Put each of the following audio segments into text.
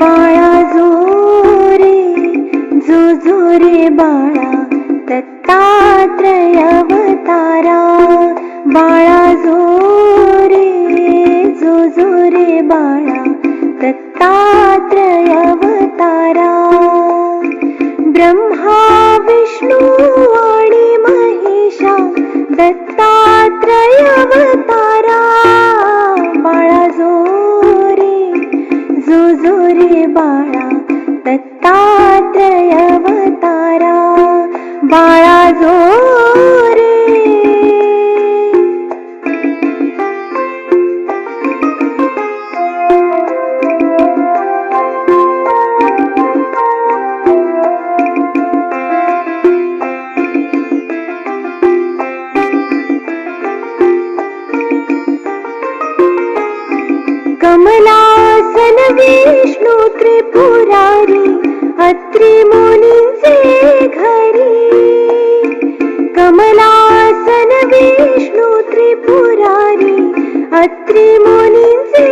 ोरे जुजो रे दत्तात्रयवता बाला जो रे बाळा दत्तात्रयवतारा ब्रह्मा विष्णु आणि महिषा दत्तात्रयवतारा रे बाळा दत्तात्रय अवतारा बाळा जो कमलासन विष्णु त्रिपुरारी अत्रि मुनींचे घरी। कमलासन विष्णु त्रिपुरारी अत्रि मुनींचे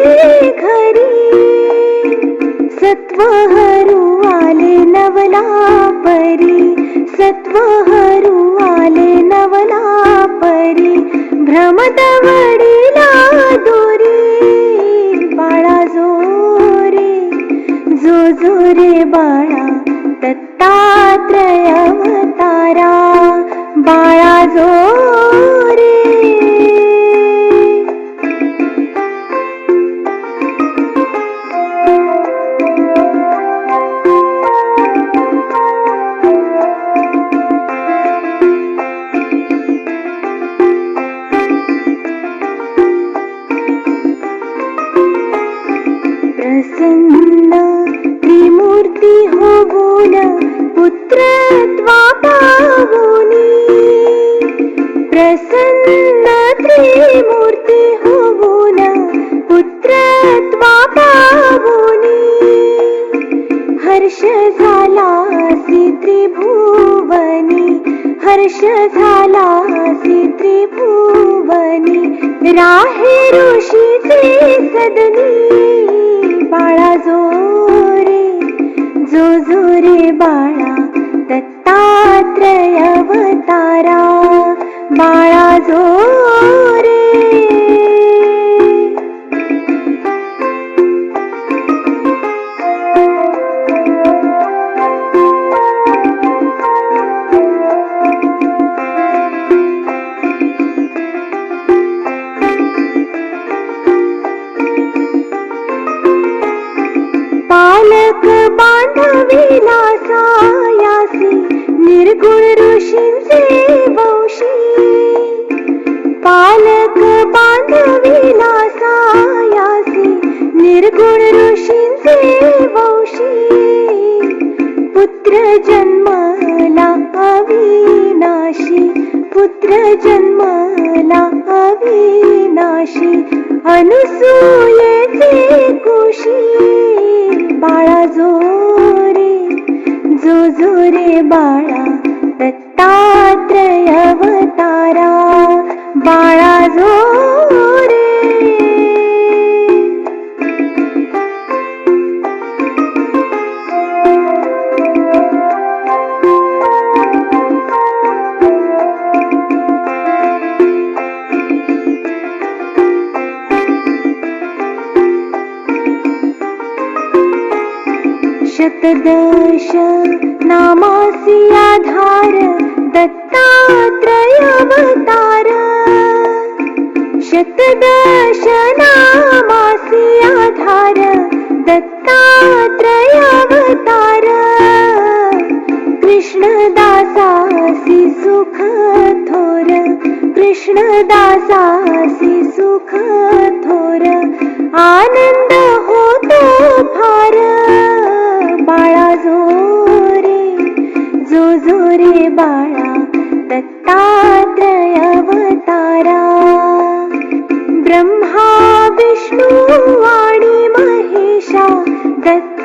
घरी। सत्वहरू आले नवला परी सत्वहरू आले नवला परी भ्रमत वडिला जो जो रे बाळा दत्तात्रय अवतारा बाळा जो प्रसन्न त्रिमूर्ती होऊन पुत्रत्वा पावोनी। प्रसन्न त्रिमूर्ती होऊन पुत्रत्वा पावोनी। हर्ष झालासी त्रिभुवनी हर्ष झालासी त्रिभुवनी। राहे ऋषीचे सदनी बाळा जोरे जो जोरे बाळा दत्तात्रय अवतारा. बाळा जोरे पालक बांधविला सायासी निर्गुण ऋषींचे वंशी. पालक बांधविला सायासी निर्गुण ऋषींचे वंशी. पुत्र जन्मला अविनाशी पुत्र जन्मला अविनाशी अनुसूयेचे कुशी. बाळा जो रे जो जो रे बाळा दत्तात्रय अवतारा. बाळा जो शतदश नामासी आधार दत्तात्रय अवतार शतदश नामासी आधार दत्तात्रय अवतार कृष्णदासासी सुख थोर कृष्णदासासी सुख थोर आनंद बाळा जो रे जो जो रे बाळा दत्तात्रय अवतारा. ब्रह्मा विष्णू आणि महेशा अवतारा